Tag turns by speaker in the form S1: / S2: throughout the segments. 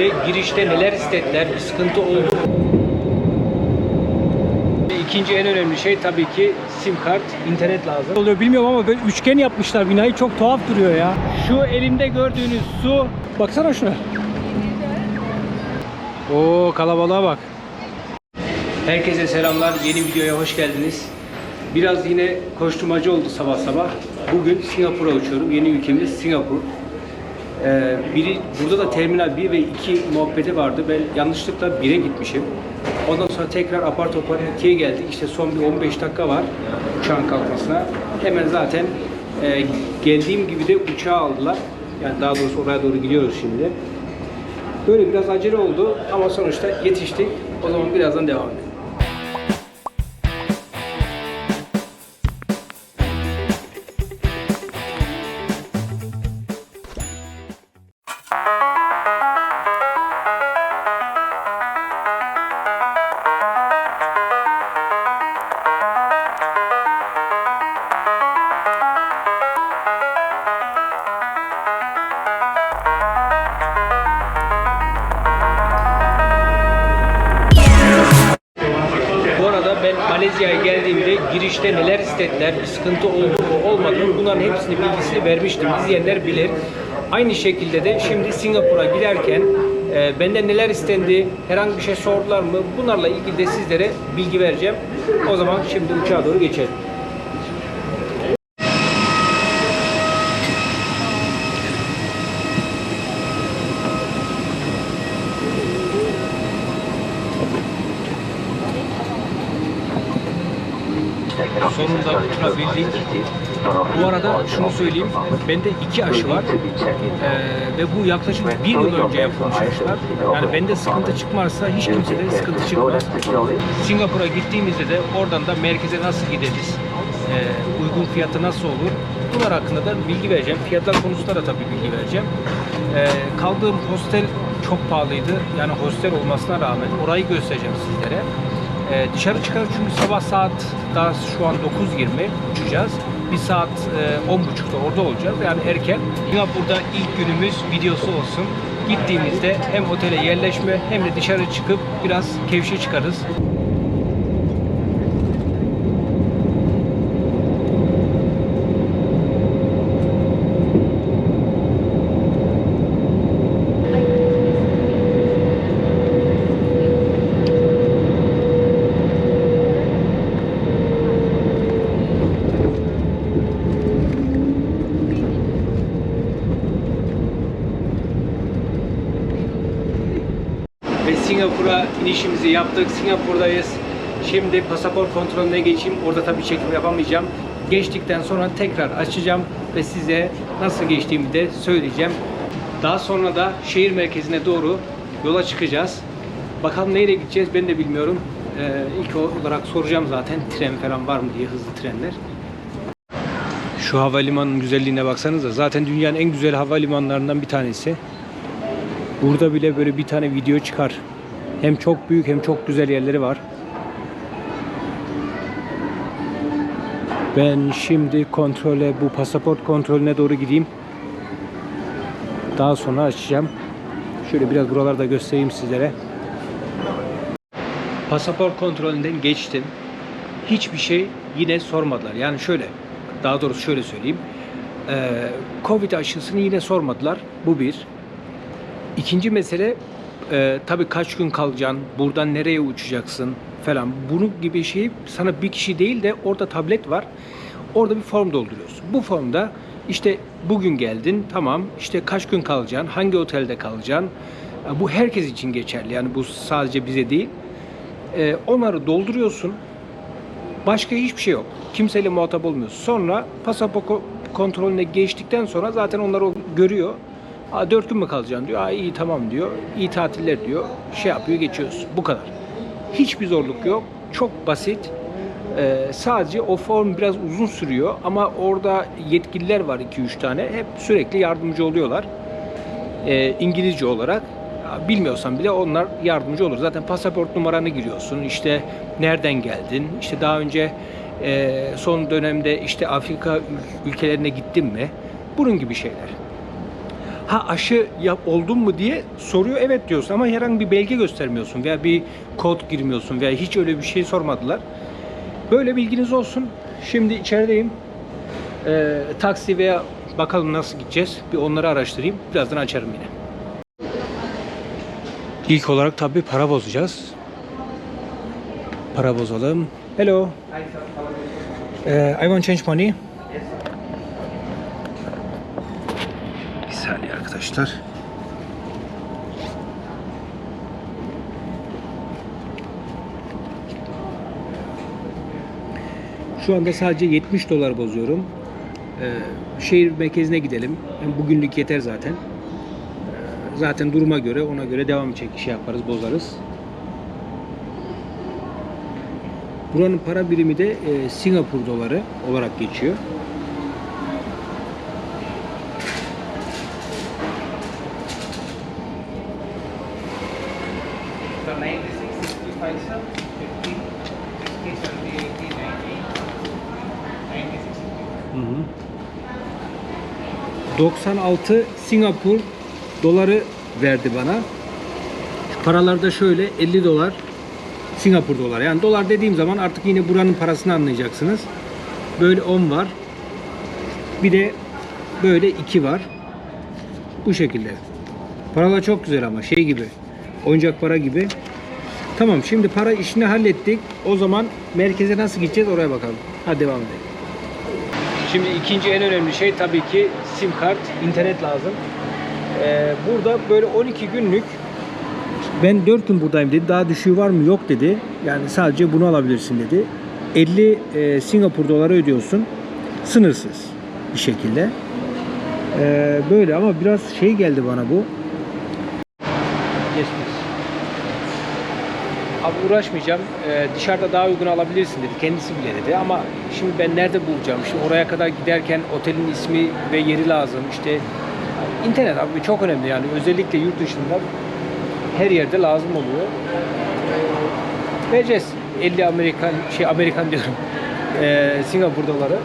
S1: Ve girişte neler istediler, bir sıkıntı oldu. İkinci en önemli şey tabii ki sim kart, internet lazım. Oluyor bilmiyorum ama böyle üçgen yapmışlar binayı çok tuhaf duruyor ya. Şu elimde gördüğünüz su, baksana şuna. Oo kalabalığa bak. Herkese selamlar. Yeni videoya hoş geldiniz. Biraz yine koşturmacı oldu sabah sabah. Bugün Singapur'a uçuyorum. Yeni ülkemiz Singapur. Ee, biri, burada da Terminal 1 ve 2 muhabbeti vardı. Ben yanlışlıkla 1'e gitmişim. Ondan sonra tekrar apar topar 2'ye geldik. İşte son bir 15 dakika var uçağın kalkmasına. Hemen zaten e, geldiğim gibi de uçağı aldılar. Yani daha doğrusu oraya doğru gidiyoruz şimdi. Böyle biraz acele oldu ama sonuçta yetiştik. O zaman birazdan devam edelim. İstediler, bir sıkıntı oldu mu olmadı mı bunların hepsini bilgisini vermiştim. İzleyenler bilir. Aynı şekilde de şimdi Singapur'a giderken e, benden neler istendi, herhangi bir şey sordular mı bunlarla ilgili de sizlere bilgi vereceğim. O zaman şimdi uçağa doğru geçelim. Uçurabildik. Bu arada şunu söyleyeyim, bende iki aşı var Ee, ve bu yaklaşık bir yıl önce yapılmış aşılar. Yani bende sıkıntı çıkmazsa hiç kimsede sıkıntı çıkmaz. Singapur'a gittiğimizde de oradan da merkeze nasıl gideriz, ee, uygun fiyatı nasıl olur, bunlar hakkında da bilgi vereceğim. Fiyatlar konusunda da tabii bilgi vereceğim. Ee, kaldığım hostel çok pahalıydı. Yani hostel olmasına rağmen orayı göstereceğim sizlere. Ee, dışarı çıkarız çünkü sabah saat daha şu an 9.20 uçacağız. Bir saat e, 10.30'da orada olacağız. Yani erken. Singapur'da ilk günümüz videosu olsun. Gittiğimizde hem otele yerleşme hem de dışarı çıkıp biraz kevşe çıkarız. Ve Singapur'a inişimizi yaptık. Singapur'dayız. Şimdi pasaport kontrolüne geçeyim. Orada tabii çekim yapamayacağım. Geçtikten sonra tekrar açacağım ve size nasıl geçtiğimi de söyleyeceğim. Daha sonra da şehir merkezine doğru yola çıkacağız. Bakalım neyle gideceğiz ben de bilmiyorum. Ee, ilk olarak soracağım zaten tren falan var mı diye hızlı trenler. Şu havalimanının güzelliğine baksanıza. Zaten dünyanın en güzel havalimanlarından bir tanesi. Burada bile böyle bir tane video çıkar. Hem çok büyük hem çok güzel yerleri var. Ben şimdi kontrole bu pasaport kontrolüne doğru gideyim. Daha sonra açacağım. Şöyle biraz buralarda göstereyim sizlere. Pasaport kontrolünden geçtim. Hiçbir şey yine sormadılar. Yani şöyle, daha doğrusu şöyle söyleyeyim. Ee, Covid aşısını yine sormadılar. Bu bir. İkinci mesele e, tabii kaç gün kalacaksın, buradan nereye uçacaksın falan. Bunun gibi şey sana bir kişi değil de orada tablet var. Orada bir form dolduruyorsun. Bu formda işte bugün geldin tamam işte kaç gün kalacaksın, hangi otelde kalacaksın. E, Bu herkes için geçerli yani bu sadece bize değil. E, onları dolduruyorsun. Başka hiçbir şey yok. Kimseyle muhatap olmuyorsun. Sonra pasaport kontrolüne geçtikten sonra zaten onlar o görüyor. Aa, dört gün mü kalacaksın diyor. Aa, iyi tamam diyor. İyi tatiller diyor. Şey yapıyor geçiyoruz. Bu kadar. Hiçbir zorluk yok. Çok basit. Ee, sadece o form biraz uzun sürüyor ama orada yetkililer var 2-3 tane. Hep sürekli yardımcı oluyorlar. Ee, İngilizce olarak. Bilmiyorsan bile onlar yardımcı olur. Zaten pasaport numaranı giriyorsun. İşte nereden geldin? İşte daha önce e, son dönemde işte Afrika ül- ülkelerine gittin mi? Bunun gibi şeyler. Ha aşı yap, oldun mu diye soruyor. Evet diyorsun ama herhangi bir belge göstermiyorsun veya bir kod girmiyorsun veya hiç öyle bir şey sormadılar. Böyle bilginiz olsun. Şimdi içerideyim. Ee, taksi veya bakalım nasıl gideceğiz. Bir onları araştırayım. Birazdan açarım yine. İlk olarak tabii para bozacağız. Para bozalım. Hello. Ee, I want change money. Bir saniye arkadaşlar. Şu anda sadece 70 dolar bozuyorum. Ee, şehir merkezine gidelim. Hem bugünlük yeter zaten. Ee, zaten duruma göre ona göre devam çek şey yaparız, bozarız. Buranın para birimi de e, Singapur doları olarak geçiyor.
S2: So 96, 65, sir. 50, 60, 70, 80, 90, 96.
S1: Hı hı. 96 Singapur doları verdi bana. Paralarda şöyle 50 dolar Singapur doları. Yani dolar dediğim zaman artık yine buranın parasını anlayacaksınız. Böyle 10 var. Bir de böyle 2 var. Bu şekilde. Paralar çok güzel ama şey gibi. Oyuncak para gibi. Tamam şimdi para işini hallettik. O zaman merkeze nasıl gideceğiz oraya bakalım. Hadi devam edelim. Şimdi ikinci en önemli şey tabii ki sim kart, internet lazım. Ee, burada böyle 12 günlük ben 4 gün buradayım dedi. Daha düşüğü var mı? Yok dedi. Yani sadece bunu alabilirsin dedi. 50 e, Singapur doları ödüyorsun. Sınırsız bir şekilde. Ee, böyle ama biraz şey geldi bana bu. Geçmiş. Abi uğraşmayacağım. Ee, dışarıda daha uygun alabilirsin dedi. Kendisi bile dedi. Ama şimdi ben nerede bulacağım? Şimdi oraya kadar giderken otelin ismi ve yeri lazım. İşte internet abi çok önemli yani. Özellikle yurt dışında her yerde lazım oluyor. Vereceğiz. 50 Amerikan şey Amerikan diyorum. Ee, Singapur doları.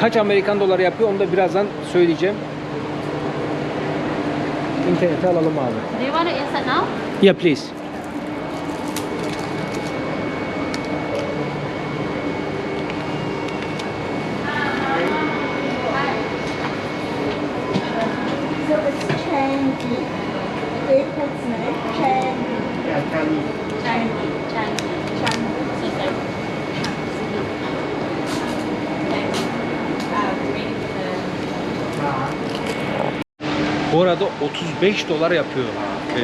S1: Kaç Amerikan doları yapıyor onu da birazdan söyleyeceğim. İnterneti alalım abi.
S3: Do you want to insert now?
S1: Yeah, please. Bu arada 35 dolar yapıyor. Ee,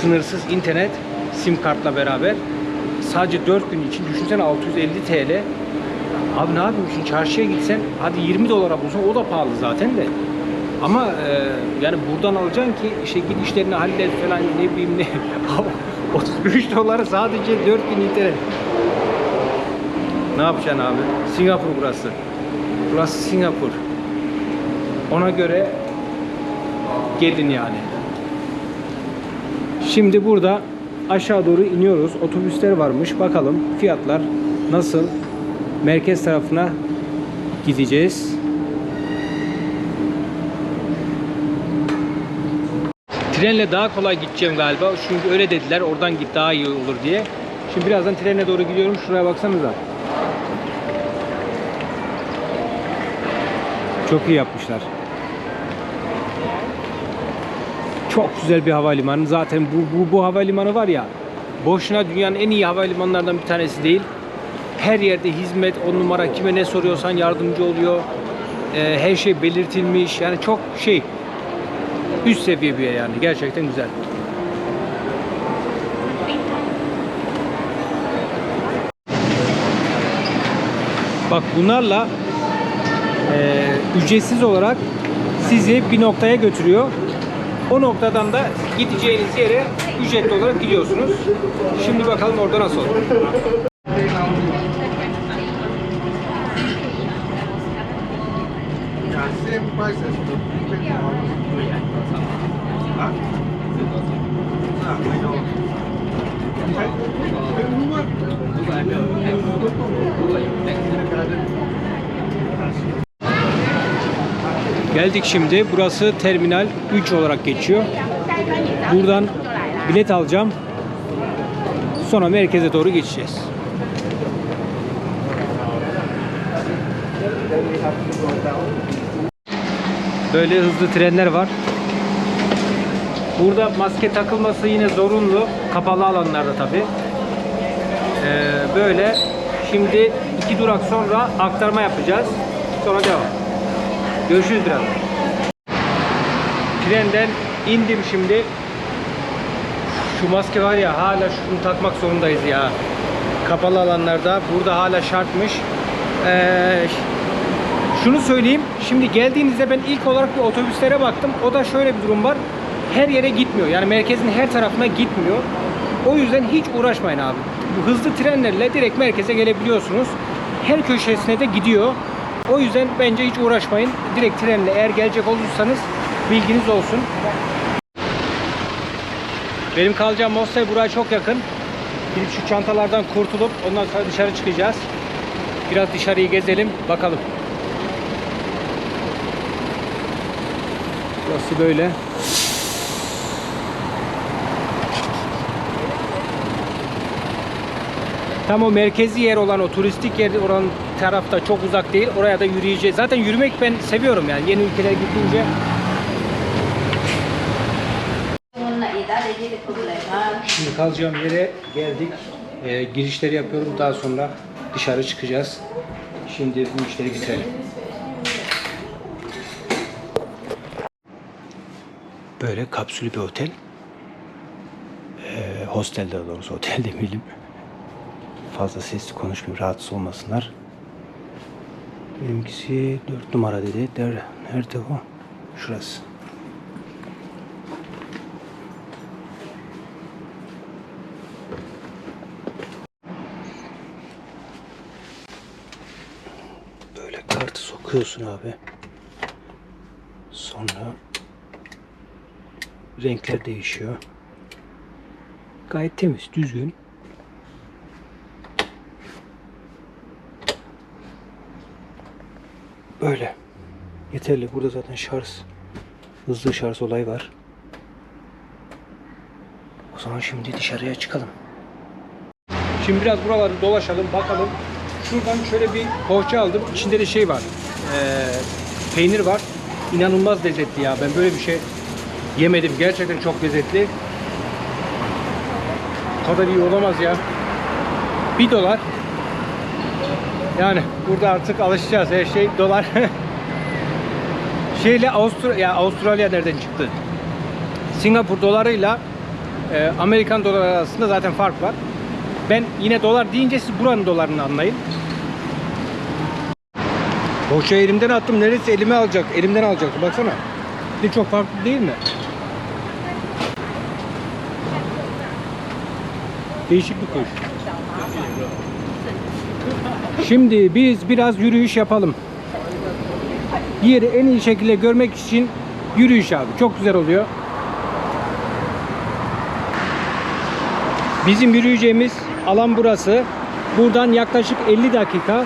S1: sınırsız internet sim kartla beraber. Sadece 4 gün için düşünsene 650 TL. Abi ne yapıyorsun? Çarşıya gitsen hadi 20 dolara bulsan o da pahalı zaten de. Ama e, yani buradan alacaksın ki işte git işlerini hallet falan ne bileyim ne. 35 dolara sadece 4 gün internet. Ne yapacaksın abi? Singapur burası. Burası Singapur. Ona göre gelin yani. Şimdi burada aşağı doğru iniyoruz. Otobüsler varmış. Bakalım fiyatlar nasıl? Merkez tarafına gideceğiz. Trenle daha kolay gideceğim galiba. Çünkü öyle dediler. Oradan git daha iyi olur diye. Şimdi birazdan trenle doğru gidiyorum. Şuraya baksanıza. Çok iyi yapmışlar. Çok güzel bir havalimanı. Zaten bu, bu, bu havalimanı var ya boşuna dünyanın en iyi havalimanlarından bir tanesi değil. Her yerde hizmet, on numara kime ne soruyorsan yardımcı oluyor. Ee, her şey belirtilmiş. Yani çok şey üst seviye bir yer yani. Gerçekten güzel. Bak bunlarla e, ücretsiz olarak sizi bir noktaya götürüyor. O noktadan da gideceğiniz yere ücretli olarak gidiyorsunuz. Şimdi bakalım orada nasıl olur. Geldik şimdi. Burası terminal 3 olarak geçiyor. Buradan bilet alacağım. Sonra merkeze doğru geçeceğiz. Böyle hızlı trenler var. Burada maske takılması yine zorunlu. Kapalı alanlarda tabi. böyle. Şimdi iki durak sonra aktarma yapacağız. Sonra devam. Görüşürüz biraz. Trenden indim şimdi. Şu maske var ya hala şunu takmak zorundayız ya. Kapalı alanlarda burada hala şartmış. Ee, şunu söyleyeyim. Şimdi geldiğinizde ben ilk olarak bir otobüslere baktım. O da şöyle bir durum var. Her yere gitmiyor. Yani merkezin her tarafına gitmiyor. O yüzden hiç uğraşmayın abi. Bu hızlı trenlerle direkt merkeze gelebiliyorsunuz. Her köşesine de gidiyor. O yüzden bence hiç uğraşmayın. Direkt trenle eğer gelecek olursanız bilginiz olsun. Benim kalacağım hostel buraya çok yakın. Gidip şu çantalardan kurtulup ondan sonra dışarı çıkacağız. Biraz dışarıyı gezelim bakalım. Burası böyle. Tam o merkezi yer olan o turistik yer olan tarafta çok uzak değil. Oraya da yürüyeceğiz. Zaten yürümek ben seviyorum yani yeni ülkelere gidince. Şimdi kalacağım yere geldik. Ee, girişleri yapıyorum. Daha sonra dışarı çıkacağız. Şimdi bu işleri bitirelim. Böyle kapsülü bir otel. Ee, hostel daha doğrusu otel demeyelim. Fazla sesli konuşmayayım rahatsız olmasınlar. Benimkisi 4 numara dedi. Der, nerede o? Şurası. Böyle kartı sokuyorsun abi. Sonra renkler değişiyor. Gayet temiz, düzgün. Böyle. Yeterli. Burada zaten şarj, hızlı şarj olayı var. O zaman şimdi dışarıya çıkalım. Şimdi biraz buraları dolaşalım, bakalım. Şuradan şöyle bir poğaça aldım. İçinde de şey var. Ee, peynir var. İnanılmaz lezzetli ya. Ben böyle bir şey yemedim. Gerçekten çok lezzetli. Bu kadar iyi olamaz ya. Bir dolar. Yani burada artık alışacağız. Her şey dolar. Şeyle Avustralya, ya Avustralya nereden çıktı? Singapur dolarıyla e, Amerikan doları arasında zaten fark var. Ben yine dolar deyince siz buranın dolarını anlayın. Boşa elimden attım. Neresi elime alacak? Elimden alacaktı. Baksana. Bir çok farklı değil mi? Değişik bir kuş. Şimdi biz biraz yürüyüş yapalım. Yeri en iyi şekilde görmek için yürüyüş abi. Çok güzel oluyor. Bizim yürüyeceğimiz alan burası. Buradan yaklaşık 50 dakika.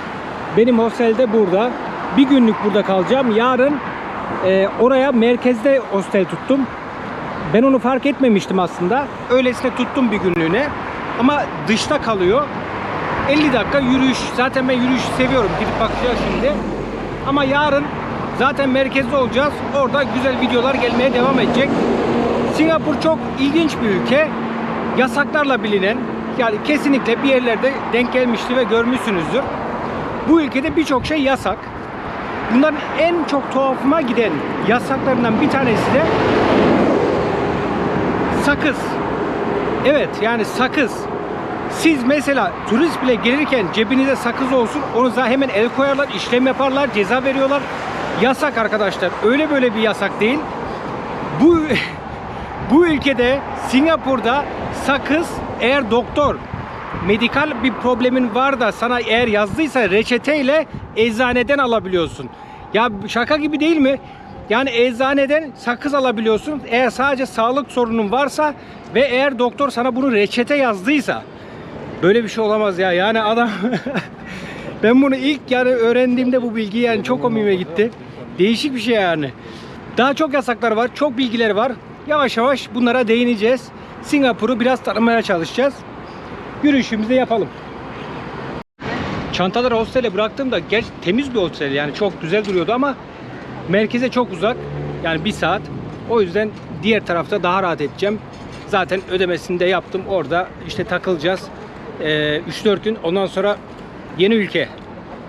S1: Benim hostelde burada. Bir günlük burada kalacağım. Yarın e, oraya merkezde hostel tuttum. Ben onu fark etmemiştim aslında. Öylesine tuttum bir günlüğüne. Ama dışta kalıyor. 50 dakika yürüyüş. Zaten ben yürüyüşü seviyorum. Gidip bakacağız şimdi. Ama yarın zaten merkezde olacağız. Orada güzel videolar gelmeye devam edecek. Singapur çok ilginç bir ülke. Yasaklarla bilinen, yani kesinlikle bir yerlerde denk gelmişti ve görmüşsünüzdür. Bu ülkede birçok şey yasak. Bunların en çok tuhafıma giden yasaklarından bir tanesi de sakız. Evet yani sakız. Siz mesela turist bile gelirken cebinize sakız olsun onu zaten hemen el koyarlar, işlem yaparlar, ceza veriyorlar. Yasak arkadaşlar. Öyle böyle bir yasak değil. Bu bu ülkede Singapur'da sakız eğer doktor medikal bir problemin var da sana eğer yazdıysa reçeteyle eczaneden alabiliyorsun. Ya şaka gibi değil mi? Yani eczaneden sakız alabiliyorsun. Eğer sadece sağlık sorunun varsa ve eğer doktor sana bunu reçete yazdıysa böyle bir şey olamaz ya. Yani adam ben bunu ilk yani öğrendiğimde bu bilgi yani çok komiğime gitti. Değişik bir şey yani. Daha çok yasaklar var, çok bilgiler var. Yavaş yavaş bunlara değineceğiz. Singapur'u biraz tanımaya çalışacağız. Yürüyüşümüzü yapalım. Çantaları hostele bıraktığımda geç temiz bir hostel yani çok güzel duruyordu ama merkeze çok uzak. Yani bir saat. O yüzden diğer tarafta daha rahat edeceğim. Zaten ödemesini de yaptım. Orada işte takılacağız. Ee, 3-4 gün. Ondan sonra yeni ülke.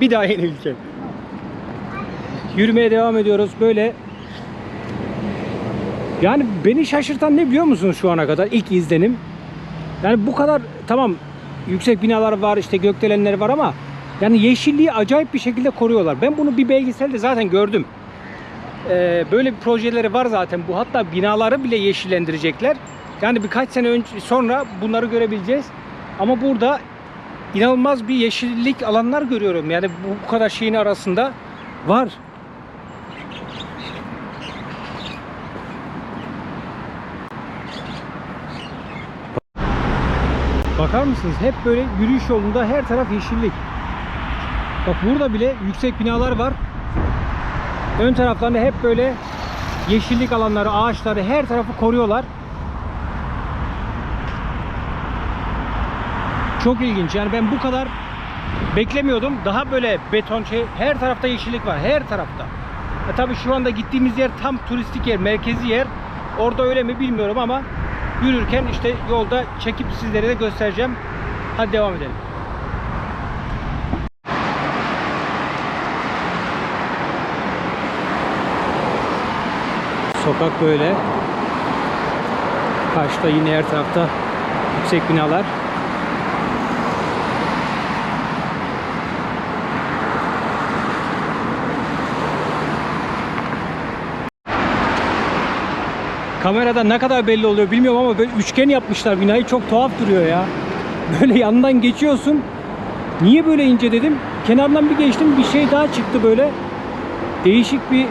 S1: Bir daha yeni ülke. Yürümeye devam ediyoruz. Böyle yani beni şaşırtan ne biliyor musunuz şu ana kadar ilk izlenim? Yani bu kadar tamam yüksek binalar var işte gökdelenler var ama yani yeşilliği acayip bir şekilde koruyorlar. Ben bunu bir belgeselde zaten gördüm. Ee, böyle bir projeleri var zaten bu. Hatta binaları bile yeşillendirecekler. Yani birkaç sene önce sonra bunları görebileceğiz. Ama burada inanılmaz bir yeşillik alanlar görüyorum. Yani bu, kadar şeyin arasında var. Bakar mısınız? Hep böyle yürüyüş yolunda her taraf yeşillik. Bak burada bile yüksek binalar var. Ön taraflarında hep böyle yeşillik alanları, ağaçları her tarafı koruyorlar. Çok ilginç. Yani ben bu kadar beklemiyordum. Daha böyle beton şey her tarafta yeşillik var. Her tarafta. E tabii şu anda gittiğimiz yer tam turistik yer, merkezi yer. Orada öyle mi bilmiyorum ama yürürken işte yolda çekip sizlere de göstereceğim. Hadi devam edelim. Sokak böyle. Karşıda yine her tarafta yüksek binalar. Kamerada ne kadar belli oluyor bilmiyorum ama böyle üçgen yapmışlar binayı çok tuhaf duruyor ya. Böyle yandan geçiyorsun. Niye böyle ince dedim. Kenardan bir geçtim bir şey daha çıktı böyle. Değişik bir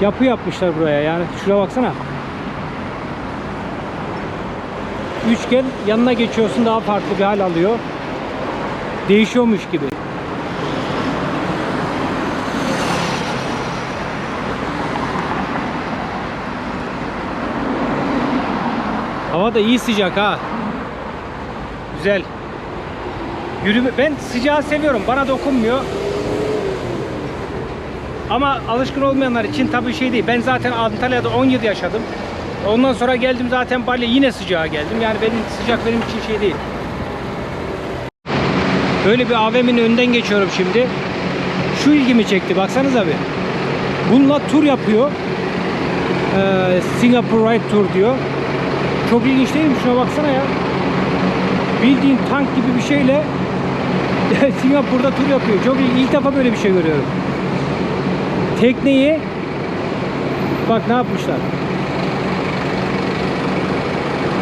S1: yapı yapmışlar buraya yani. Şuraya baksana. Üçgen yanına geçiyorsun daha farklı bir hal alıyor. Değişiyormuş gibi. Hava da iyi sıcak ha. Güzel. Yürüme ben sıcağı seviyorum. Bana dokunmuyor. Ama alışkın olmayanlar için tabii şey değil. Ben zaten Antalya'da 17 yaşadım. Ondan sonra geldim zaten Bali yine sıcağa geldim. Yani benim sıcak benim için şey değil. Böyle bir AVM'nin önünden geçiyorum şimdi. Şu ilgimi çekti. Baksanıza bir. Bununla tur yapıyor. Ee, Singapore Ride Tour diyor. Çok ilginç değil mi? Şuna baksana ya. Bildiğin tank gibi bir şeyle Singapur'da tur yapıyor. Çok iyi. İlk defa böyle bir şey görüyorum. Tekneyi bak ne yapmışlar.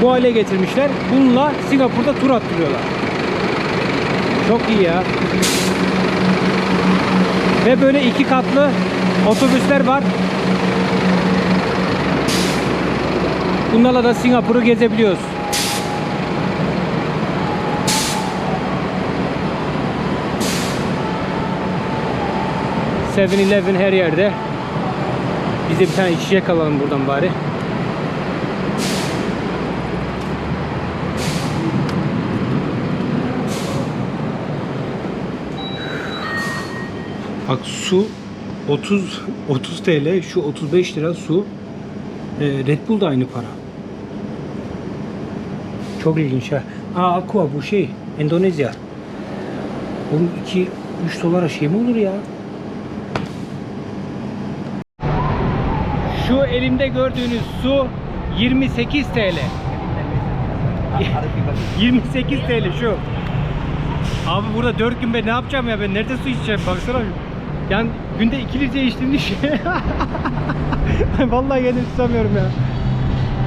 S1: Bu hale getirmişler. Bununla Singapur'da tur attırıyorlar. Çok iyi ya. Ve böyle iki katlı otobüsler var. Bunlarla da Singapur'u gezebiliyoruz. Seven Eleven her yerde. Biz de bir tane içecek alalım buradan bari. Bak su 30 30 TL, şu 35 lira su. Ee, Red Bull da aynı para. Çok ilginç ha. Aa Aqua bu şey Endonezya. Oğlum 2 3 dolara şey mi olur ya? Şu elimde gördüğünüz su 28 TL. 28 TL şu. Abi burada 4 gün ben ne yapacağım ya ben nerede su içeceğim baksana. Yani günde 2 litre içtiğim düşün. Vallahi kendimi tutamıyorum ya.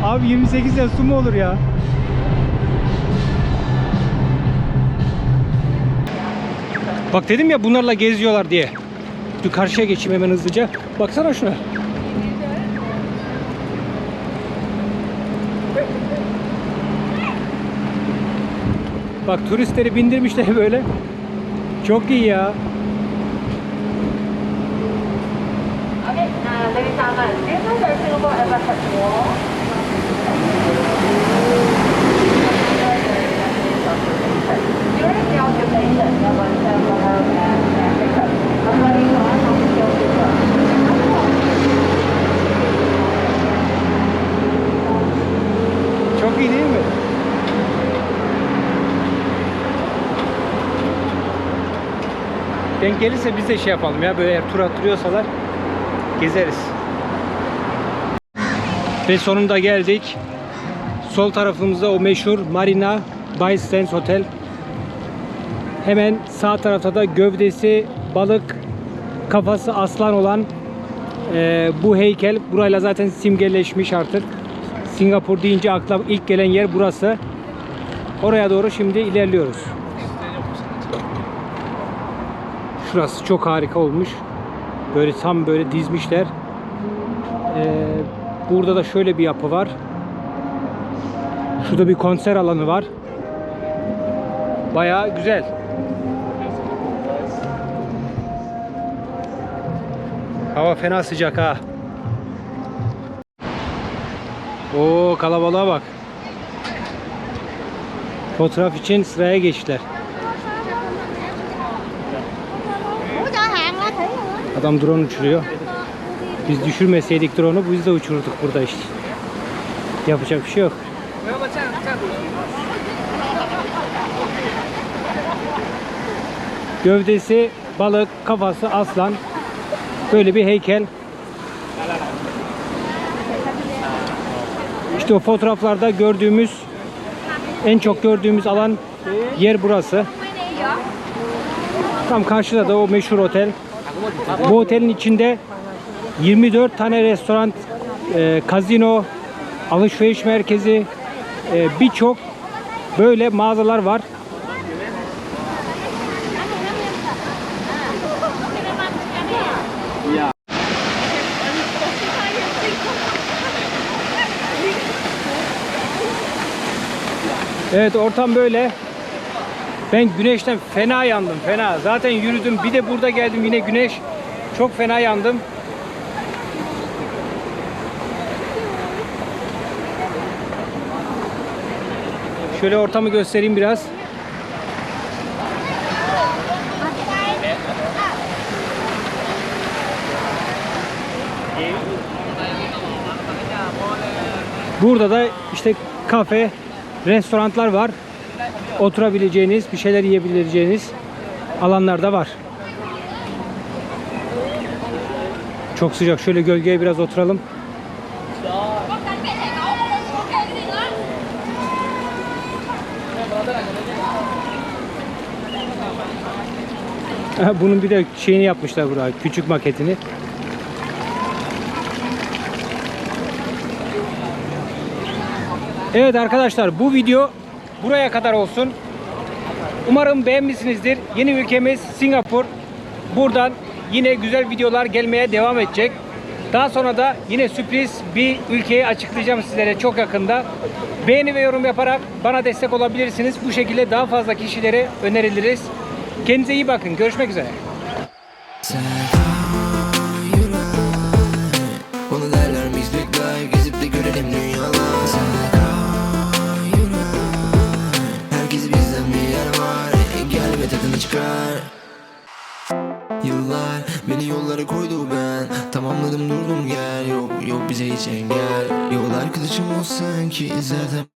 S1: Abi 28 lira su mu olur ya? Bak dedim ya bunlarla geziyorlar diye. Dur karşıya geçeyim hemen hızlıca. Baksana şuna. Bak turistleri bindirmişler böyle. Çok iyi ya. Çok iyi değil mi? Denk gelirse biz de şey yapalım ya böyle tur attırıyorsalar gezeriz. Ve sonunda geldik. Sol tarafımızda o meşhur Marina Bay Sands Hotel. Hemen sağ tarafta da gövdesi balık, kafası aslan olan eee, bu heykel burayla zaten simgeleşmiş artık. Singapur deyince akla ilk gelen yer burası. Oraya doğru şimdi ilerliyoruz. Şurası çok harika olmuş. Böyle tam böyle dizmişler. Ee, burada da şöyle bir yapı var. Şurada bir konser alanı var. Bayağı güzel. Hava fena sıcak ha. Oo kalabalığa bak. Fotoğraf için sıraya geçtiler. Adam drone uçuruyor. Biz düşürmeseydik drone'u biz de uçururduk burada işte. Yapacak bir şey yok. Gövdesi balık, kafası aslan. Böyle bir heykel. İşte o fotoğraflarda gördüğümüz en çok gördüğümüz alan yer burası. Tam karşıda da o meşhur otel. Bu otelin içinde 24 tane restoran, e, kazino, alışveriş merkezi, e, birçok böyle mağazalar var. Evet ortam böyle. Ben güneşten fena yandım fena. Zaten yürüdüm bir de burada geldim yine güneş. Çok fena yandım. Şöyle ortamı göstereyim biraz. Burada da işte kafe, restoranlar var. Oturabileceğiniz, bir şeyler yiyebileceğiniz alanlar da var. Çok sıcak. Şöyle gölgeye biraz oturalım. Bunun bir de şeyini yapmışlar buraya. Küçük maketini. Evet arkadaşlar bu video buraya kadar olsun. Umarım beğenmişsinizdir. Yeni ülkemiz Singapur. Buradan yine güzel videolar gelmeye devam edecek. Daha sonra da yine sürpriz bir ülkeyi açıklayacağım sizlere çok yakında. Beğeni ve yorum yaparak bana destek olabilirsiniz. Bu şekilde daha fazla kişilere öneriliriz. Kendinize iyi bakın. Görüşmek üzere.
S4: Gezip de görelim ve tadını çıkar. Yıllar beni yollara koydu ben. Tamamladım durdum gel Yok yok bize hiç engel. Yol arkadaşım olsan ki izlerden